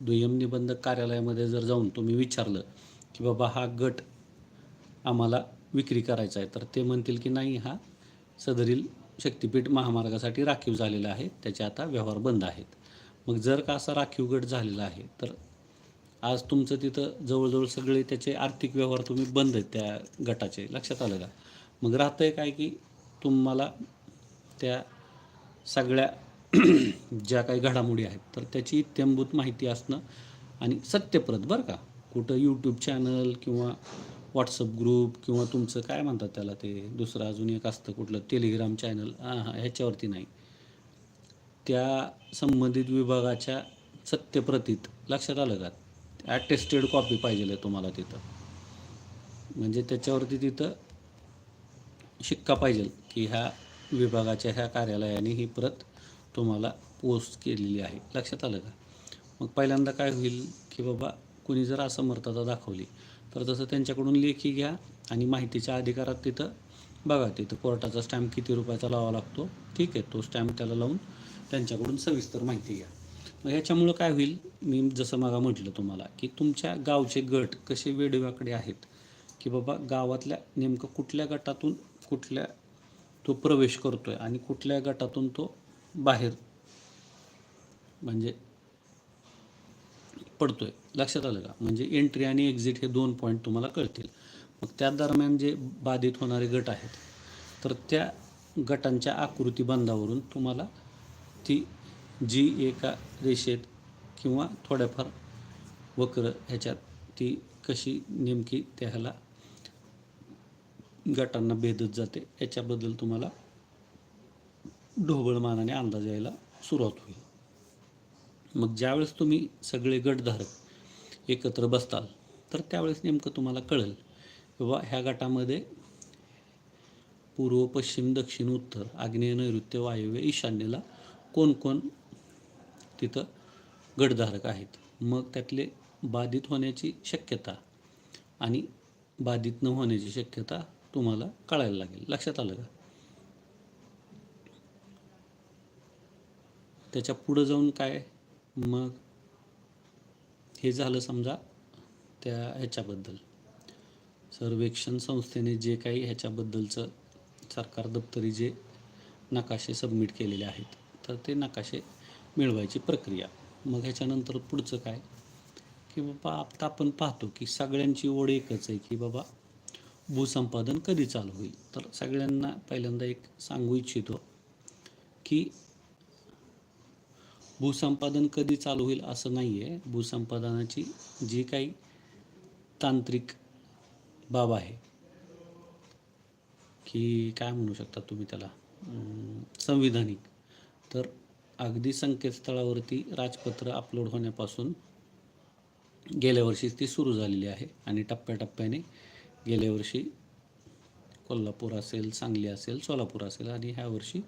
दुय्यम निबंधक कार्यालयामध्ये जर जाऊन तुम्ही विचारलं की बाबा हा गट आम्हाला विक्री करायचा आहे तर ते म्हणतील की नाही हा सदरील शक्तिपीठ महामार्गासाठी राखीव झालेला आहे त्याचे आता व्यवहार बंद आहेत. मग जर का असा राखीव गट झालेला आहे तर आज तुमचं तिथं जवळजवळ सगळे त्याचे आर्थिक व्यवहार तुम्ही बंद आहेत त्या गटाचे लक्षात आलं का? मग राहतं आहे काय की तुम्हाला त्या सगळ्या ज्या काही घडामोडी आहेत तर त्याची इत्यंभूत माहिती असणं आणि सत्यप्रत बरं का. कुठं यूट्यूब चॅनल किंवा व्हॉट्सअप ग्रुप किंवा तुमचं काय म्हणतात त्याला ते दुसरं अजून एक असतं कुठलं टेलिग्राम चॅनल हां हां ह्याच्यावरती नाही. त्या संबंधित विभागाच्या सत्यप्रतीत लक्षात आलं का? ॲटेस्टेड कॉपी पाहिजे आहे तुम्हाला तिथं. म्हणजे त्याच्यावरती तिथं शिक्का पाहिजे की ह्या विभागाच्या ह्या कार्यालयाने ही प्रत तुम्हाला पोस्ट केलेली आहे. लक्षात आलं का? मग पहिल्यांदा काय होईल की बाबा कुणी जर असमर्थता दाखवली तर तसं त्यांच्याकडून लेखी घ्या आणि माहितीच्या अधिकारात तिथं बघा तिथं कोर्टाचा स्टॅम्प किती रुपयाचा लावा लागतो. ठीक आहे तो स्टॅम्प त्याला लावून त्यांच्याकडून सविस्तर माहिती घ्या. मग ह्याच्यामुळं काय होईल? मी जसं मागा म्हटलं तुम्हाला की तुमच्या गावचे गट कसे वेडव्याकडे आहेत की बाबा गावातल्या नेमकं कुठल्या गटातून कुठल्या तो प्रवेश करतो आहे आणि कुठल्या गटातून तो बाहेर. म्हणजे पडतोय. लक्षात आलं का? म्हणजे एंट्री आणि एक्झिट हे दोन पॉईंट तुम्हाला कळतील. मग त्या दरम्यान जे बाधित होणारे गट आहेत तर त्या गटांच्या आकृती बंधावरून तुम्हाला ती जी एका रेषेत किंवा थोड्याफार वक्र ह्याच्यात ती कशी नेमकी त्याला गटांना भेदत जाते याच्याबद्दल तुम्हाला ढोबळमानाने अंदाज यायला सुरुवात होईल. मग ज्यावेळेस तुम्ही सगळे गटधारक एकत्र बसताल तर त्यावेळेस नेमकं तुम्हाला कळेल किंवा ह्या गटामध्ये पूर्व पश्चिम दक्षिण उत्तर आग्नेय नैऋत्य वायव्य ईशान्येला कोण कोण तिथं गटधारक आहेत? मग त्यातले बाधित होण्याची शक्यता आणि बाधित न होण्याची शक्यता तुम्हाला कळायला लागेल. लक्षात आलं का? त्याच्या पुढं जाऊन काय? मग हे झालं समजा त्या ह्याच्याबद्दल. सर्वेक्षण संस्थेने जे काही ह्याच्याबद्दलचं सरकार दप्तरी जे नकाशे सबमिट केलेले आहेत तर ते नकाशे मिळवायची प्रक्रिया. मग ह्याच्यानंतर पुढचं काय? की बाबा आता आपण पाहतो की सगळ्यांची ओढ एकच आहे की बाबा भूसंपादन कधी चालू होईल? तर सगळ्यांना पहिल्यांदा एक सांगू इच्छितो की भूसंपादन कधी चालू होईल असं नाही आहे भूसंपादनाची जी काही तांत्रिक बाब आहे की काय म्हणू शकता तुम्ही त्याला? संविधानिक. तर अगदी संकेतस्थळावरती राजपत्र अपलोड होण्यापासून गेल्या वर्षीच ती सुरू झालेली आहे आणि टप्प्याटप्प्याने गेल्या वर्षी कोल्हापूर असेल सांगली असेल सोलापूर असेल आणि ह्या वर्षी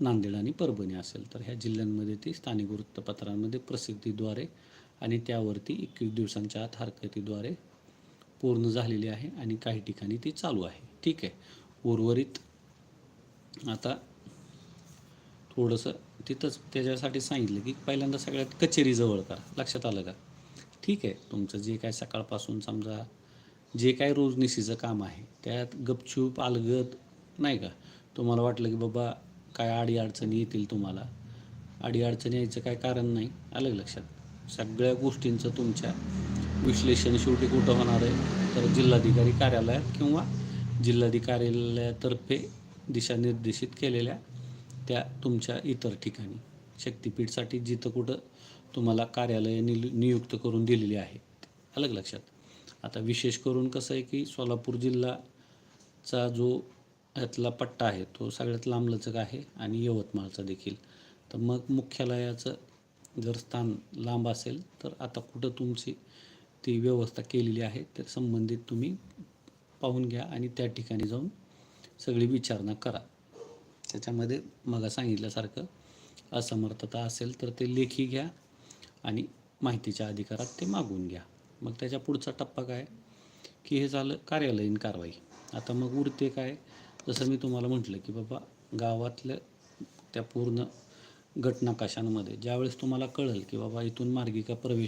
नांदेड आणि परभणी असेल तर ह्या जिल्ह्यांमध्ये ती स्थानिक वृत्तपत्रांमध्ये प्रसिद्धीद्वारे आणि त्यावरती एकवीस दिवसांच्या आत हरकतीद्वारे पूर्ण झालेली आहे आणि काही ठिकाणी ती चालू आहे. ठीक आहे. उर्वरित आता थोडंसं तिथंच त्याच्यासाठी सांगितलं की पहिल्यांदा सगळ्यात कचेरी जवळ करा. लक्षात आलं का? ठीक आहे. तुमचं जे काय सकाळपासून समजा जे काय रोजनिशीचं काम आहे त्यात गपचूप अलगद नाही का? तुम्हाला वाटलं की बाबा काय अडीअडचणी येतील तुम्हाला? अडीअडचणी यायचं काय कारण नाही? आलं लक्षात? सगळ्या गोष्टींचं तुमच्या विश्लेषण शेवटी कुठं होणार आहे? तर जिल्हाधिकारी कार्यालयात किंवा जिल्हाधिकारी कार्यालयातर्फे दिशानिर्देशित केलेल्या त्या तुमच्या इतर ठिकाणी शक्तिपीठसाठी जिथं कुठं तुम्हाला कार्यालय निल नियुक्त करून दिलेली आहेत अलग लक्षात? आता विशेष करून कसं आहे की सोलापूर जिल्हाचा जो ह्यातला पट्टा आहे तो सगळ्यात लांबलचक आहे आणि यवतमाळचा देखील. तर मग मुख्यालयाचं जर स्थान लांब असेल तर आता कुठं तुमची ती व्यवस्था केलेली आहे तर संबंधित तुम्ही पाहून घ्या आणि त्या ठिकाणी जाऊन सगळी विचारणा करा. त्याच्यामध्ये मग सांगितल्यासारखं असमर्थता असेल तर ते लेखी घ्या आणि माहितीच्या अधिकारात ते मागून घ्या. मग त्याच्या पुढचा टप्पा काय? की हे झालं कार्यालयीन कारवाई. आता मग उरते काय? जसं मी तुम्हाला म्हटलं की बाबा गावातल्या त्या पूर्ण गटनकाशांमध्ये ज्यावेळेस तुम्हाला कळेल की बाबा इथून मार्गिका प्रवेश